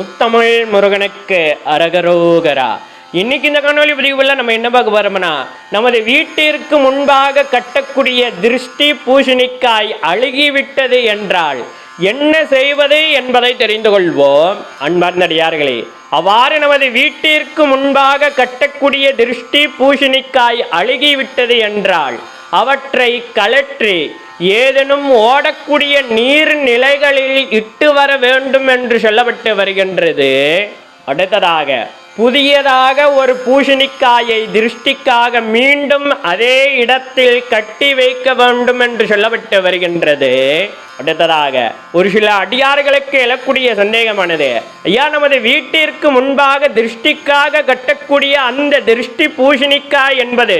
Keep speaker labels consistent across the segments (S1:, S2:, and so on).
S1: முத்தமிழ் முருகனுக்கு அரகரோகரா. இன்னைக்கு இந்த காணொளி பதிவுல நம்ம என்ன பார்க்க போறோம்னா நமது வீட்டிற்கு முன்பாக கட்டக்கூடிய திருஷ்டி பூசணிக்காய் அழுகிவிட்டது என்றால் என்ன செய்வது என்பதை தெரிந்து கொள்வோம். அன்பார்ந்தடியார்களே அவ்வாறு நமது வீட்டிற்கு முன்பாக கட்டக்கூடிய திருஷ்டி பூசணிக்காய் அழுகிவிட்டது என்றால் அவற்றை கலற்றி ஏதேனும் ஓடக்கூடிய நீர்நிலைகளில் இட்டு வர வேண்டும் என்று சொல்லப்பட்டு வருகின்றது. அடுத்ததாக புதியதாக ஒரு பூசணிக்காயை திருஷ்டிக்காக மீண்டும் அதே இடத்தில் கட்டி வைக்க வேண்டும் என்று சொல்லப்பட்டு வருகின்றது. அடுத்ததாக ஒரு சில அடியார்களுக்கு எழக்கூடிய சந்தேகமானது ஐயா நமது வீட்டிற்கு முன்பாக திருஷ்டிக்காக கட்டக்கூடிய அந்த திருஷ்டி பூசணிக்காய் என்பது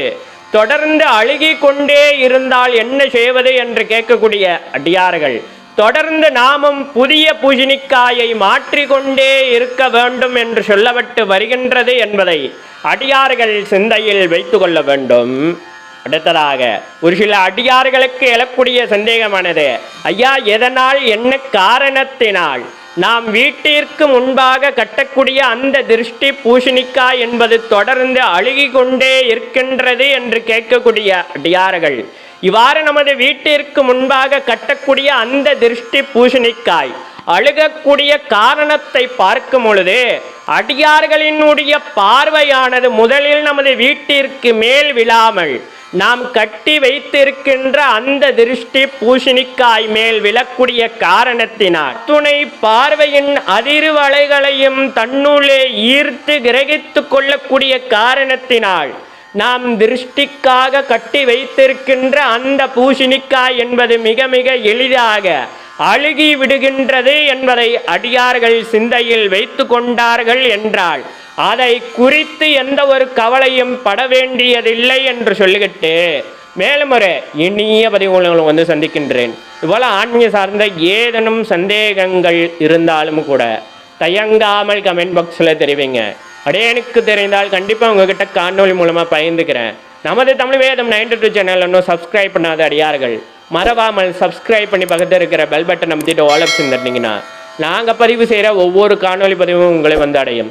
S1: தொடர்ந்து அழுகி கொண்டே இருந்தால் என்ன செய்வது என்று கேட்கக்கூடிய அடியார்கள். தொடர்ந்து நாமும் புதிய பூஜினிக்காயை மாற்றிக்கொண்டே இருக்க வேண்டும் என்று சொல்லப்பட்டு வருகின்றது என்பதை அடியார்கள் சிந்தையில் வைத்து கொள்ள வேண்டும். அடுத்ததாக ஒரு சில அடியார்களுக்கு எழக்கூடிய சந்தேகமானது ஐயா எதனால் என்ன காரணத்தினால்? நாம் வீட்டிற்கு முன்பாக கட்டக்கூடிய அந்த திருஷ்டி பூஷணிக்காய் என்பது தொடர்ந்து அழுகி கொண்டே இருக்கின்றது என்று கேட்கக்கூடிய அடியார்கள். இவ்வாறு நமது வீட்டிற்கு முன்பாக கட்டக்கூடிய அந்த திருஷ்டி பூஷணிக்காய் அழுகக்கூடிய காரணத்தை பார்க்கும் பொழுது அடியார்களினுடைய பார்வையானது முதலில் நமது வீட்டிற்கு மேல் விழாமல் நாம் கட்டி வைத்திருக்கின்ற அந்த திருஷ்டி பூஷணிக்காய் மேல் விழக்கூடிய காரணத்தினால் துணை பார்வையின் அதிர்வலைகளையும் தன்னுள்ளே ஈர்த்து கிரகித்து கொள்ளக்கூடிய காரணத்தினால் நாம் திருஷ்டிக்காக கட்டி வைத்திருக்கின்ற அந்த பூஷணிக்காய் என்பது மிக மிக எளிதாக அழுகி விடுகின்றது என்பதை அடியார்கள் சிந்தையில் வைத்து கொண்டார்கள் என்றால் அதை குறித்து எந்த ஒரு கவலையும் பட வேண்டியதில்லை என்று சொல்லிக்கிட்டு மேலும் ஒரு இனிய பதிவுகளை வந்து சந்திக்கின்றேன். இவ்வளோ ஆன்மீக சார்ந்த ஏதேனும் சந்தேகங்கள் இருந்தாலும் கூட தயங்காமல் கமெண்ட் பாக்ஸில் தெரிவிங்க. அடையனுக்கு தெரிந்தால் கண்டிப்பாக உங்ககிட்ட காணொலி மூலமாக பகிர்ந்துக்கிறேன் நமது Tamil Vedam ninety two channel இன்னும் சப்ஸ்கிரைப் பண்ணாத அடியார்கள் மறவாமல் சப்ஸ்கிரைப் பண்ணி பக்கத்தில் இருக்கிற பெல் பட்டன் அமைத்திட்டு ஆப்ஷன் தட்டினீங்கன்னா நாங்கள் பதிவு செய்கிற ஒவ்வொரு காணொலி பதிவும் உங்களை வந்து அடையும்.